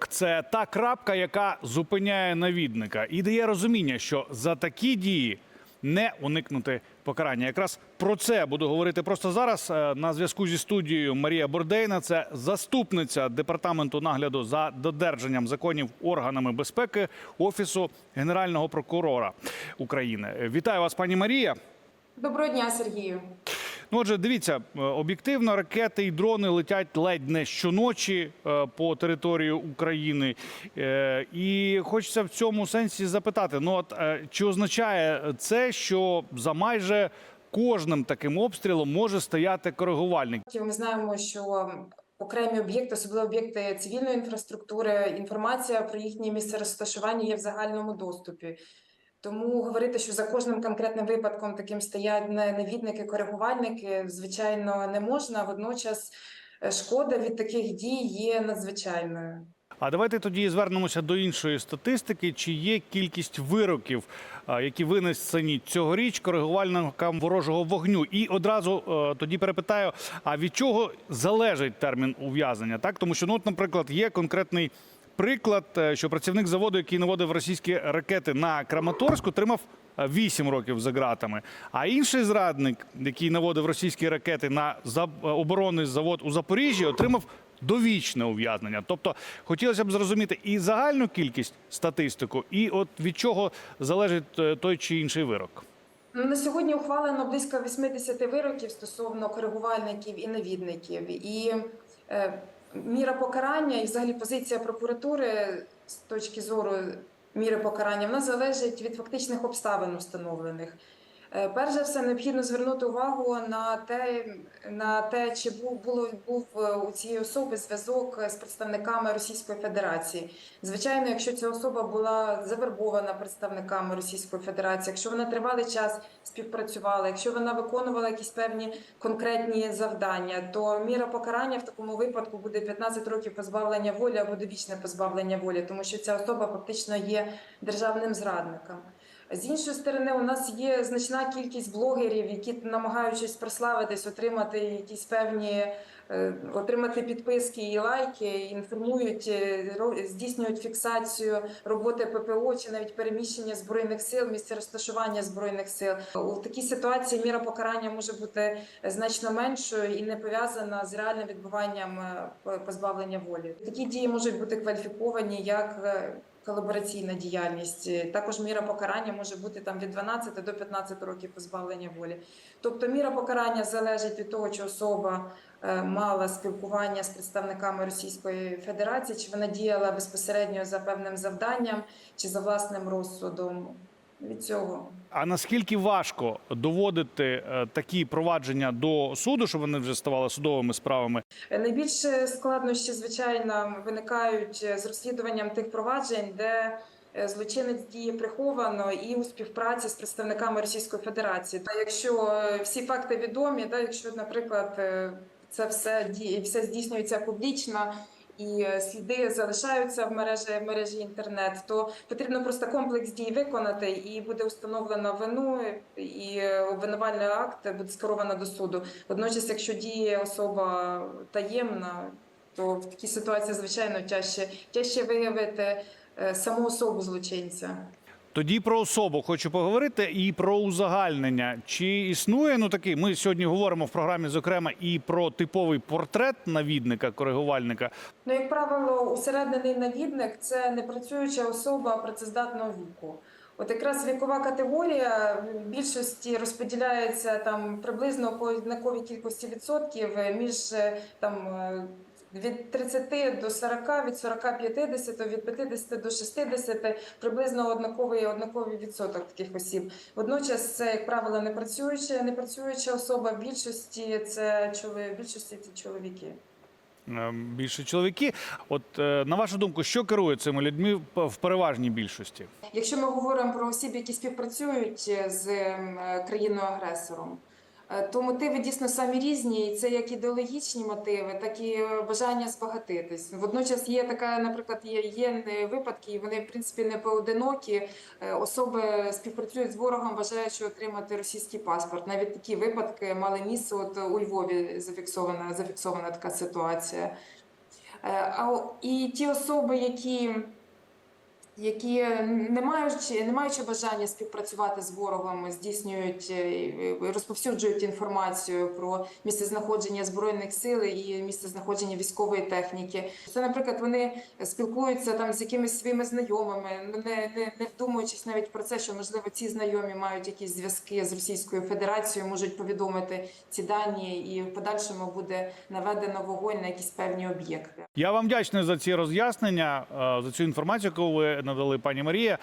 вирок це та крапка, яка зупиняє навідника і дає розуміння, що за такі дії не уникнути покарання. Якраз про це буду говорити просто зараз. Е, На зв'язку зі студією Марія Бордейна, це заступниця департаменту нагляду за додержанням законів органами безпеки Офісу Генерального прокурора України. Вітаю вас, пані Марія. Доброго дня, Сергію. Ну, отже, дивіться, е, об'єктивно, ракети і дрони летять ледь не щоночі е, по території України. Е, І хочеться в цьому сенсі запитати: ну от чи означає це, що за майже кожним таким обстрілом може стояти коригувальник? Ми знаємо, що окремі об'єкти, особливо об'єкти цивільної інфраструктури, інформація про їхнє місце розташування є в загальному доступі. Тому говорити, що за кожним конкретним випадком таким стоять не- навідники, коригувальники, звичайно, не можна. Водночас е, шкода від таких дій є надзвичайною. А давайте тоді звернемося до іншої статистики. Чи є кількість вироків, які винесені цьогоріч коригувальникам ворожого вогню? І одразу е, тоді перепитаю: а від чого залежить термін ув'язнення? Так, тому що, ну, от, наприклад, є конкретний приклад, е, що працівник заводу, який наводив російські ракети на Краматорськ, отримав. 8 років за ґратами. А інший зрадник, який наводив російські ракети на за- оборонний завод у Запоріжжі, отримав довічне ув'язнення. Тобто хотілося б зрозуміти і загальну кількість статистику, і от від чого залежить е, той чи інший вирок. Ну, На сьогодні ухвалено близько 80 вироків стосовно коригувальників і навідників. І е, міра покарання, і взагалі позиція прокуратури з точки зору міри покарання, вона залежить від фактичних обставин встановлених. Е, Перш за все, необхідно звернути увагу на те, на те, чи був було був е, у цієї особи зв'язок з представниками Російської Федерації. Звичайно, якщо ця особа була завербована представниками Російської Федерації, якщо вона тривалий час співпрацювала, якщо вона виконувала якісь певні конкретні завдання, то міра покарання в такому випадку буде 15 років позбавлення волі або довічне позбавлення волі, тому що ця особа фактично є державним зрадником. З іншої сторони, у нас є значна кількість блогерів, які намагаючись прославитись, отримати якісь певні е, отримати підписки і лайки, інформують, е, здійснюють фіксацію роботи ППО чи навіть переміщення збройних сил, місце розташування збройних сил. У такій ситуації міра покарання може бути значно меншою і не пов'язана з реальним відбуванням е, позбавлення волі. Такі дії можуть бути кваліфіковані як колабораційна діяльність. Е, Також міра покарання може бути там від 12 до 15 років позбавлення волі. Тобто міра покарання залежить від того, чи особа е, мала спілкування з представниками Російської Федерації, чи вона діяла безпосередньо за певним завданням чи за власним розсудом. Від цього А наскільки важко доводити е, такі провадження до суду, щоб вони вже ставали судовими справами? найбільше складнощі, звичайно, виникають з розслідуванням тих проваджень, де е, злочинець діє приховано і у співпраці з представниками Російської Федерації. Та якщо е, всі факти відомі, да, якщо, наприклад, е, це все все здійснюється публічно. І е, сліди залишаються в мережі в мережі інтернет, то потрібно просто комплекс дій виконати, і буде установлено вину, і обвинувальний акт буде скеровано до суду. Водночас, якщо діє особа таємна, то в такій ситуації, звичайно, тяжче, тяжче виявити е, саму особу злочинця. Тоді про особу хочу поговорити і про узагальнення. Чи існує ну такий? Ми сьогодні говоримо в програмі, зокрема, і про типовий портрет навідника, коригувальника. Ну, як правило, усереднений навідник це непрацююча особа працездатного віку. От якраз вікова категорія в більшості розподіляється там приблизно по однаковій кількості відсотків між е, там е, від 30 до 40, від 40 50, від 50 до 60, приблизно однаковий однаковий відсоток таких осіб. Водночас це, як правило, не працююча, не працююча особа. В більшості це чолові, в більшості це чоловіки. Е, Більше чоловіки. От е, на вашу думку, що керує цими людьми в- переважній більшості? Якщо ми говоримо про осіб, які співпрацюють з е, країною-агресором, е, то мотиви дійсно самі різні, і це як ідеологічні мотиви, так і е, бажання збагатитись. Водночас є така, наприклад, є, є е, випадки, і вони в принципі не поодинокі. Е, Особи співпрацюють з ворогом, бажаючи отримати російський паспорт. Навіть такі випадки мали місце. От у Львові зафіксована зафіксована така ситуація. А і ті особи, які які не маючи, не маючи бажання співпрацювати з ворогом, здійснюють е, розповсюджують інформацію про місцезнаходження збройних сил і місцезнаходження військової техніки. Це, наприклад, вони спілкуються там з якимись своїми знайомими, не, не, не вдумуючись навіть про це, що можливо ці знайомі мають якісь зв'язки з Російською Федерацією, можуть повідомити ці дані, і в подальшому буде наведено вогонь на якісь певні об'єкти. Я вам вдячний за ці роз'яснення, е, за цю інформацію, яку ви надали, пані Марія.